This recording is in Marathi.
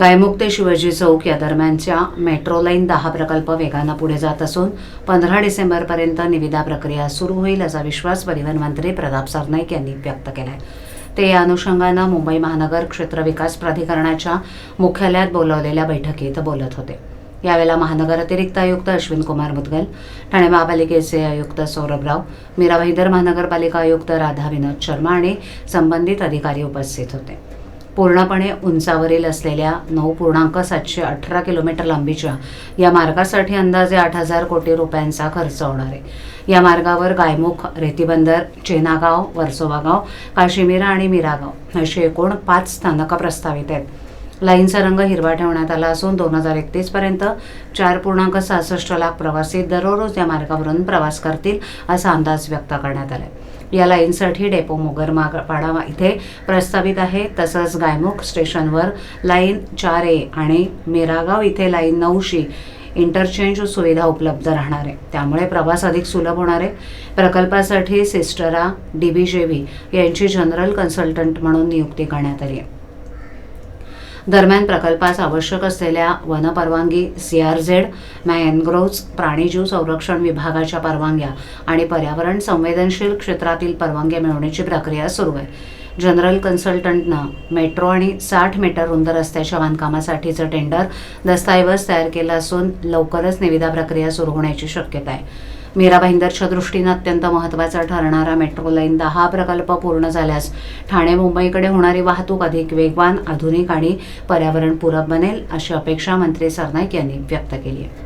गायमुख ते शिवाजी चौक या दरम्यानच्या मेट्रो लाईन दहा प्रकल्प वेगानं पुढे जात असून पंधरा डिसेंबरपर्यंत निविदा प्रक्रिया सुरू होईल असा विश्वास परिवहन मंत्री प्रताप सरनाईक यांनी व्यक्त केला आहे ते या अनुषंगानं मुंबई महानगर क्षेत्र विकास प्राधिकरणाच्या मुख्यालयात बोलावलेल्या बैठकीत बोलत होते. यावेळेला महानगर अतिरिक्त आयुक्त अश्विन कुमार मुदगल ठाणे महापालिकेचे आयुक्त सौरभ राव मीरा भाईदर महानगरपालिका आयुक्त राधा विनोद शर्मा आणि संबंधित अधिकारी उपस्थित होते. पूर्णपणे उंचावरील असलेल्या नऊ पूर्णांक सातशे अठरा किलोमीटर लांबीच्या या मार्गासाठी अंदाजे आठ हजार कोटी रुपयांचा खर्च होणार आहे. या मार्गावर गायमुख रेतीबंदर चेनागाव वर्सोवागाव काशिमिरा आणि मीरागाव अशी एकूण पाच स्थानकं प्रस्तावित आहेत. लाईनचा रंग हिरवा ठेवण्यात आला असून दोन हजार एकतीसपर्यंत चार पूर्णांक सहासष्ट लाख प्रवासी दररोज या मार्गावरून प्रवास करतील असा अंदाज व्यक्त करण्यात आला या लाईनसाठी डेपो मोगरमापाडा इथे प्रस्तावित आहे. तसंच गायमुख स्टेशनवर लाईन चार ए आणि मेरागाव इथे लाईन नऊशी इंटरचेंज सुविधा उपलब्ध राहणार आहे. त्यामुळे प्रवास अधिक सुलभ होणार आहे. प्रकल्पासाठी सिस्टरा डी बी जे व्ही यांची जनरल कन्सल्टंट म्हणून नियुक्ती करण्यात आली आहे. दरम्यान प्रकल्पास आवश्यक असलेल्या वनपरवानगी सी आर मॅनग्रोव्ज प्राणीजीव संरक्षण विभागाच्या परवानग्या आणि पर्यावरण संवेदनशील क्षेत्रातील परवानग्या मिळवण्याची प्रक्रिया सुरू आहे. जनरल कन्सल्टंटनं मेट्रो आणि साठ मीटर रुंद रस्त्याच्या बांधकामासाठीचं टेंडर दस्तऐवज तयार केला असून लवकरच निविदा प्रक्रिया सुरू होण्याची शक्यता आहे. मीरा भाईंदरच्या दृष्टीनं अत्यंत महत्त्वाचा ठरणारा मेट्रो लाईन दहा प्रकल्प पूर्ण झाल्यास ठाणे मुंबईकडे होणारी वाहतूक अधिक वेगवान आधुनिक आणि पर्यावरणपूरक बनेल अशी अपेक्षा मंत्री सरनाईक यांनी व्यक्त केली आहे.